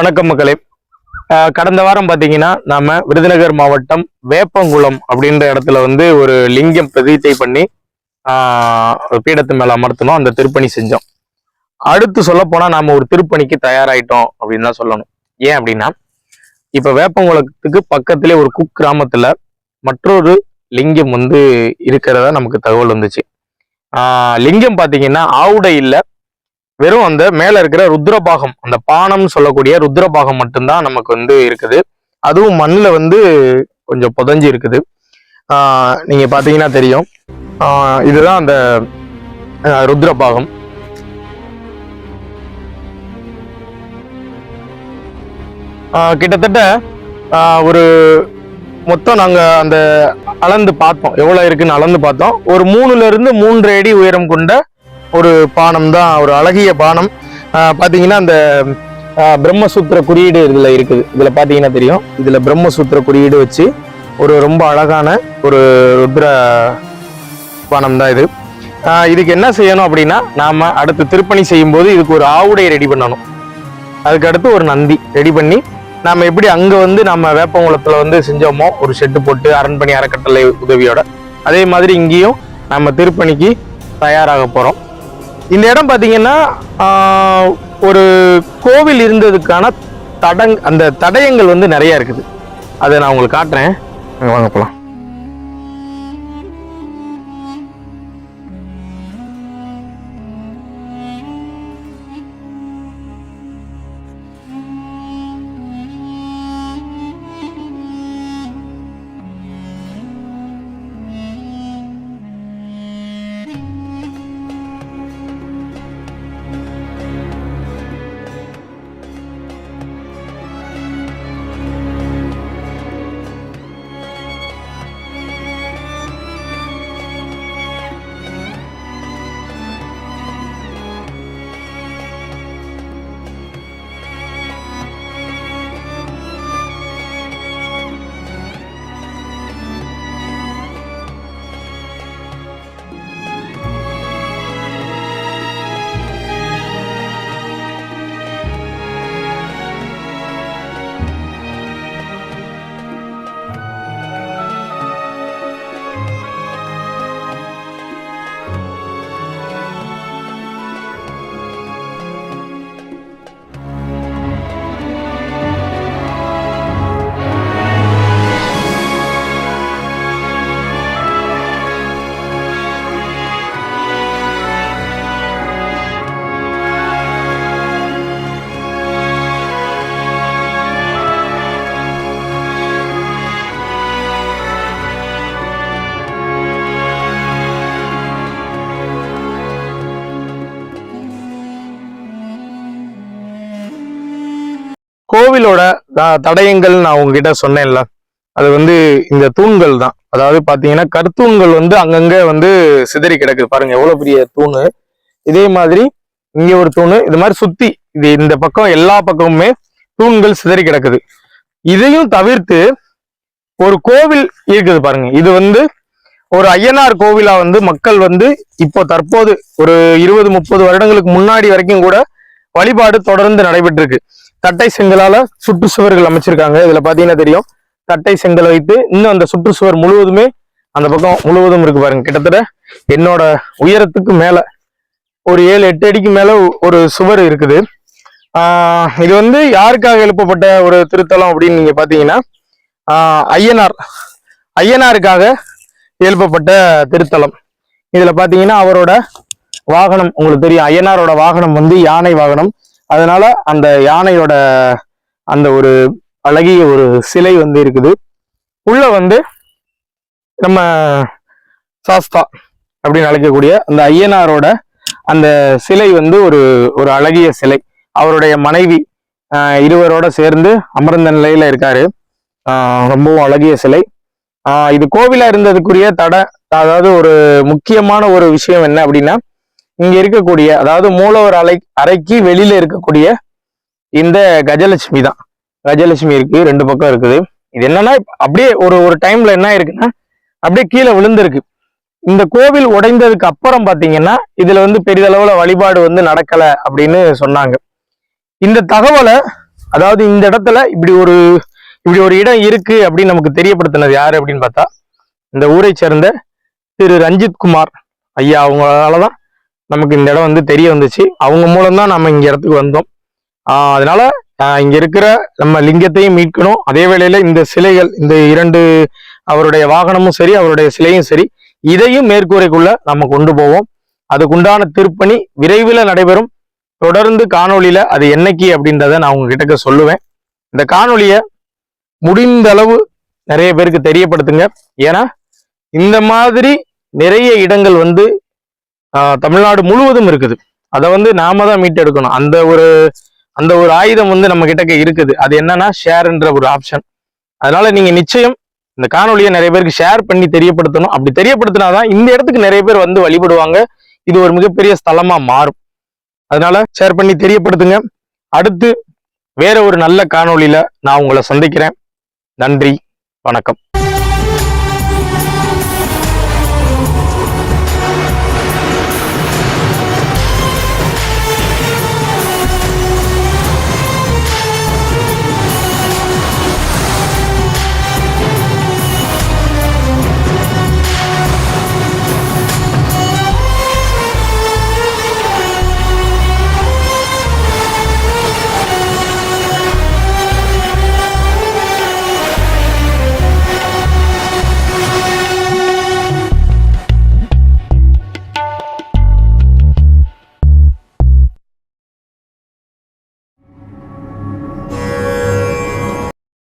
வணக்கம் மக்களே. கடந்த வாரம் பார்த்தீங்கன்னா நாம விருதுநகர் மாவட்டம் வேப்பங்குளம் அப்படின்ற இடத்துல வந்து ஒரு லிங்கம் பிரதிஷ்டை பண்ணி பீடத்து மேல அமர்த்தணும் அந்த திருப்பணி செஞ்சோம். அடுத்து சொல்ல போனா நாம ஒரு திருப்பணிக்கு தயாராயிட்டோம் அப்படின்னு தான் சொல்லணும். ஏன் அப்படின்னா இப்ப வேப்பங்குளத்துக்கு பக்கத்திலே ஒரு குக் கிராமத்துல மற்றொரு லிங்கம் வந்து இருக்கிறதா நமக்கு தகவல் வந்துச்சு. லிங்கம் பார்த்தீங்கன்னா ஆவுடை இல்லை வெறும் அந்த மேல இருக்கிற ருத்ரபாகம் அந்த பானம்னு சொல்லக்கூடிய ருத்ரபாகம் மட்டும்தான் நமக்கு வந்து இருக்குது. அதுவும் மண்ணில் வந்து கொஞ்சம் புதஞ்சு இருக்குது. நீங்க பாத்தீங்கன்னா தெரியும். இதுதான் அந்த ருத்ரபாகம். கிட்டத்தட்ட ஒரு மொத்தம் நாங்க அந்த அளந்து பார்த்தோம். எவ்வளவு இருக்குன்னு அளந்து பார்த்தோம். ஒரு மூணுல இருந்து மூன்று அடி உயரம் கொண்ட ஒரு பானம் தான் ஒரு அழகிய பானம். பார்த்தீங்கன்னா அந்த பிரம்மசூத்திர குறியீடு இதில் இருக்குது. இதில் பார்த்தீங்கன்னா தெரியும். இதில் பிரம்மசூத்திர குறியீடு வச்சு ஒரு ரொம்ப அழகான ஒரு ருத்ர பானம் தான் இது. இதுக்கு என்ன செய்யணும் அப்படின்னா நாம் அடுத்து திருப்பணி செய்யும்போது இதுக்கு ஒரு ஆவுடை ரெடி பண்ணணும். அதுக்கு அடுத்து ஒரு நந்தி ரெடி பண்ணி நாம் எப்படி அங்கே வந்து நம்ம வேப்பங்குளத்தில் வந்து செஞ்சோமோ ஒரு ஷெட்டு போட்டு அரண்பணி அறக்கட்டளை உதவியோட அதே மாதிரி இங்கேயும் நம்ம திருப்பணிக்கு தயாராக போகிறோம் இந்த இடம் பார்த்தீங்கன்னா ஒரு கோவில் இருந்ததுக்கான தடங் அந்த தடயங்கள் வந்து நிறையா இருக்குது. அதை நான் உங்களுக்கு காட்டுறேன். வாங்க போகலாம் கோவிலோட த- தடயங்கள் நான் உங்ககிட்ட சொன்னேன்ல. அது வந்து இந்த தூண்கள் தான். அதாவது பாத்தீங்கன்னா கருத்தூண்கள் வந்து அங்கங்க வந்து சிதறி கிடக்குது. பாருங்க எவ்வளவு பெரிய தூணு. இதே மாதிரி இங்க ஒரு தூணு. இது மாதிரி சுத்தி இது இந்த பக்கம் எல்லா பக்கமுமே தூண்கள் சிதறி கிடக்குது. இதையும் தவிர்த்து ஒரு கோவில் இருக்குது பாருங்க. இது வந்து ஒரு ஐயனார் கோவிலா வந்து மக்கள் வந்து இப்போ தற்போது ஒரு இருபது முப்பது வருடங்களுக்கு முன்னாடி வரைக்கும் கூட வழிபாடு தொடர்ந்து நடைபெற்றிருக்கு. தட்டை செங்கலால சுற்றுச்சுவர்கள் அமைச்சிருக்காங்க. இதுல பாத்தீங்கன்னா தெரியும். தட்டை செங்கல் வைத்து இன்னும் அந்த சுற்றுச்சுவர் முழுவதுமே அந்த பக்கம் முழுவதும் இருக்கு பாருங்க. கிட்டத்தட்ட என்னோட உயரத்துக்கு மேல ஒரு ஏழு எட்டு அடிக்கு மேல ஒரு சுவர் இருக்குது. இது வந்து யாருக்காக எழுப்பப்பட்ட ஒரு திருத்தலம் அப்படின்னு நீங்க பாத்தீங்கன்னா ஐயனார் ஐயனாருக்காக எழுப்பப்பட்ட திருத்தலம். இதுல பாத்தீங்கன்னா அவரோட வாகனம் உங்களுக்கு தெரியும் ஐயனாரோட வாகனம் வந்து யானை வாகனம். அதனால அந்த யானையோட அந்த ஒரு அழகிய ஒரு சிலை வந்து இருக்குது. உள்ள வந்து நம்ம சாஸ்தா அப்படின்னு அழைக்கக்கூடிய அந்த ஐயனாரோட அந்த சிலை வந்து ஒரு ஒரு அழகிய சிலை. அவருடைய மனைவி இருவரோட சேர்ந்து அமர்ந்த நிலையில இருக்காரு. ரொம்பவும் அழகிய சிலை. இது கோவிலா இருந்ததுக்குரிய தடை அதாவது ஒரு முக்கியமான ஒரு விஷயம் என்ன அப்படின்னா இங்க இருக்கக்கூடிய அதாவது மூலவர் அலை அறைக்கு வெளியில இருக்கக்கூடிய இந்த கஜலட்சுமி தான். கஜலட்சுமி இருக்கு ரெண்டு பக்கம் இருக்குது. இது என்னன்னா அப்படியே ஒரு ஒரு டைம்ல என்ன இருக்குன்னா அப்படியே கீழே விழுந்திருக்கு. இந்த கோவில் உடைந்ததுக்கு அப்புறம் பாத்தீங்கன்னா இதுல வந்து பெரிதளவுல வழிபாடு வந்து நடக்கல அப்படின்னு சொன்னாங்க. இந்த தகவலை அதாவது இந்த இடத்துல இப்படி ஒரு இப்படி ஒரு இடம் இருக்கு அப்படின்னு நமக்கு தெரியப்படுத்தினது யாரு அப்படின்னு பார்த்தா இந்த ஊரை சேர்ந்த திரு ரஞ்சித் குமார் ஐயா அவங்களால தான் நமக்கு இந்த இடம் வந்து தெரிய வந்துச்சு. அவங்க மூலம்தான் நம்ம இங்க இடத்துக்கு வந்தோம். அதனால இங்க இருக்கிற நம்ம லிங்கத்தையும் மீட்கணும். அதே வேளையில இந்த சிலைகள் இந்த இரண்டு அவருடைய வாகனமும் சரி அவருடைய சிலையும் சரி இதையும் மேற்கூரைக்குள்ள நம்ம கொண்டு போவோம். அதுக்குண்டான திருப்பணி விரைவில் நடைபெறும். தொடர்ந்து காணொலியில அது என்னைக்கு அப்படின்றத நான் உங்ககிட்ட சொல்லுவேன். இந்த காணொலியை முடிந்த அளவு நிறைய பேருக்கு தெரியப்படுத்துங்க. ஏன்னா இந்த மாதிரி நிறைய இடங்கள் வந்து தமிழ்நாடு முழுவதும் இருக்குது. அதை வந்து நாம தான் மீட்டெடுக்கணும். அந்த ஒரு அந்த ஒரு ஆயுதம் வந்து நம்ம கிட்டக்க இருக்குது. அது என்னன்னா ஷேர்ன்ற ஒரு ஆப்ஷன் அதனால நீங்க நிச்சயம் இந்த காணொலியை நிறைய பேருக்கு ஷேர் பண்ணி தெரியப்படுத்தணும். அப்படி தெரியப்படுத்தினாதான் இந்த இடத்துக்கு நிறைய பேர் வந்து வழிபடுவாங்க. இது ஒரு மிகப்பெரிய ஸ்தலமா மாறும். அதனால ஷேர் பண்ணி தெரியப்படுத்துங்க. அடுத்து வேற ஒரு நல்ல காணொலியில நான் உங்களை சந்திக்கிறேன். நன்றி. வணக்கம்.